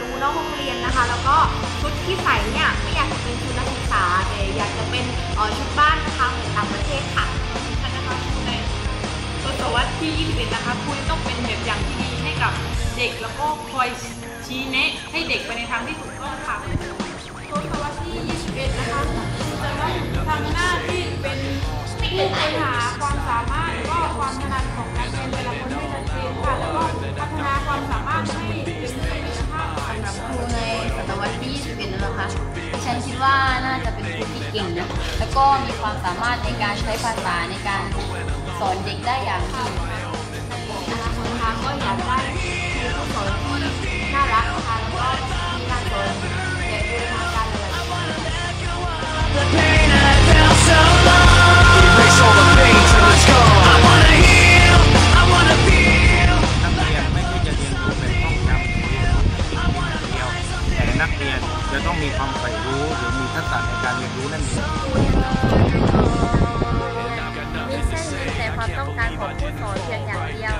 รู้นอกโรงเรียนนะคะ แล้วก็ชุดที่ใส่เนี่ยไม่อยากจะเป็นชุดนักศึกษาแต่อยากจะเป็นชุดบ้านทางต่างประเทศค่ะท่านนะคะในทศวรรษที่ 21 นะคะคุณต้องเป็นแบบอย่างที่ดีให้กับเด็กแล้วก็คอยชี้แนะให้เด็กไปในทางที่ถูกต้องค่ะทศวรรษที่ 21 นะคะจะต้องทำหน้าที่เป็นผู้ค้นหาความสามารถก็ความถนัดของนักเรียนเต่ละ ฉันคิดว่าน่าจะเป็นครูที่เก่งนะ แล้วก็มีความสามารถในการใช้ภาษาในการสอนเด็กได้อย่างดีนะคะคนทางก็อยากได้ครูผู้สอนที่น่ารักนะคะ จะต้องมีความใฝ่รู้หรือมีทักษะในการเรียนรู้นั่นเองไม่ใช่มีแต่ความต้องการของผู้สอนเพียงอย่างเดียว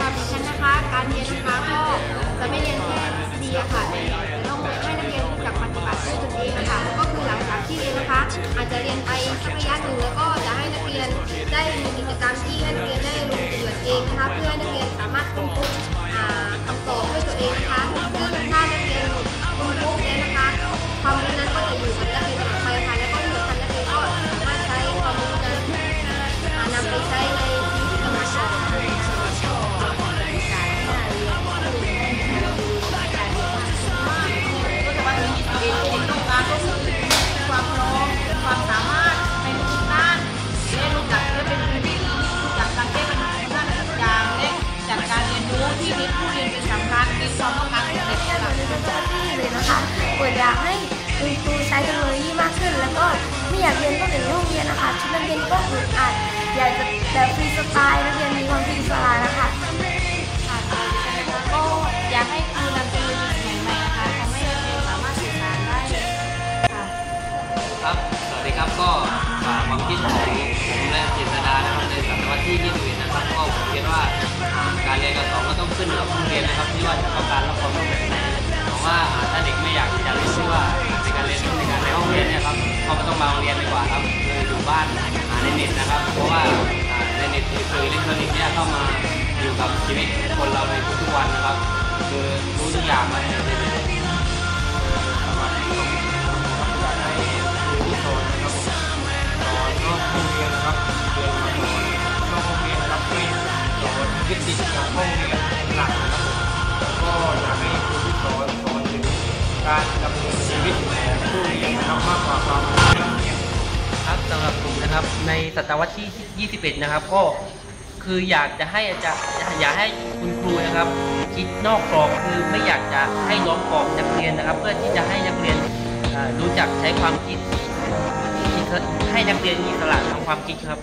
ค่ะดิฉันนะคะ การเรียนนะคะก็จะไม่เรียนแค่ทฤษฎีอะค่ะแต่จะต้องให้นักเรียนรู้จักปฏิบัติด้วยตนเองนะคะก็คือหลังจากที่เรียนนะคะ อาจจะเรียนไปสักระยะหนึ่ง สอนต้องการของเด็กค่ะเจ้าหน้าที่เลยนะคะเปิดอยากให้คุณครูใช้เทคโนโลยีมากขึ้น แล้วก็ไม่อยากเรียนก็เป็นห้องเรียนนะคะชุดนักเรียนก็อึดอัดอยากจะแบบฟรีสไตล์นักเรียนมีความฟรีสไตล์นะคะค่ะก็อยากให้ครูนำเทคโนโลยีใหม่ๆนะคะทำให้นักเรียนสามารถสื่อสารได้ค่ะครับสวัสดีครับก็ฝากความคิดของผมและเจษดานะครับในศตวรรษที่21นะครับก็ผมคิดว่า อ่าการเรียนอนก็ต้องขึ้นกับโรงเรียนนะครับที่ว่าจะต้องการรับความรู้แบบไหนผมว่าอ่าถ้าเด็กไม่อยากจะเรียนว่าในการเรียนในการในห้องเรียนเนี่ยครับก็ไม่ต้องมาโรงเรียนดีกว่าครับคืออยู่บ้านหาในเน็ตนะครับ เพราะว่าในเน็ตคืออิเล็กทรอนิกส์เนี่ยเข้ามาอยู่กับชีวิตคนเราในทุกๆวันนะครับ คือรู้ทุกอย่างเลยในเน็ต มากกว่าความครับสำหรับผมนะครับในศตวรรษที่ 21 นะครับ ก็คืออยากจะให้อาจารย์อยากให้คุณครูนะครับ คิดนอกกรอบคือไม่อยากจะให้ล้อมกรอบนักเรียนนะครับ เพื่อที่จะให้นักเรียนรู้จักใช้ความคิดให้นักเรียนมีสระทางความคิดครับ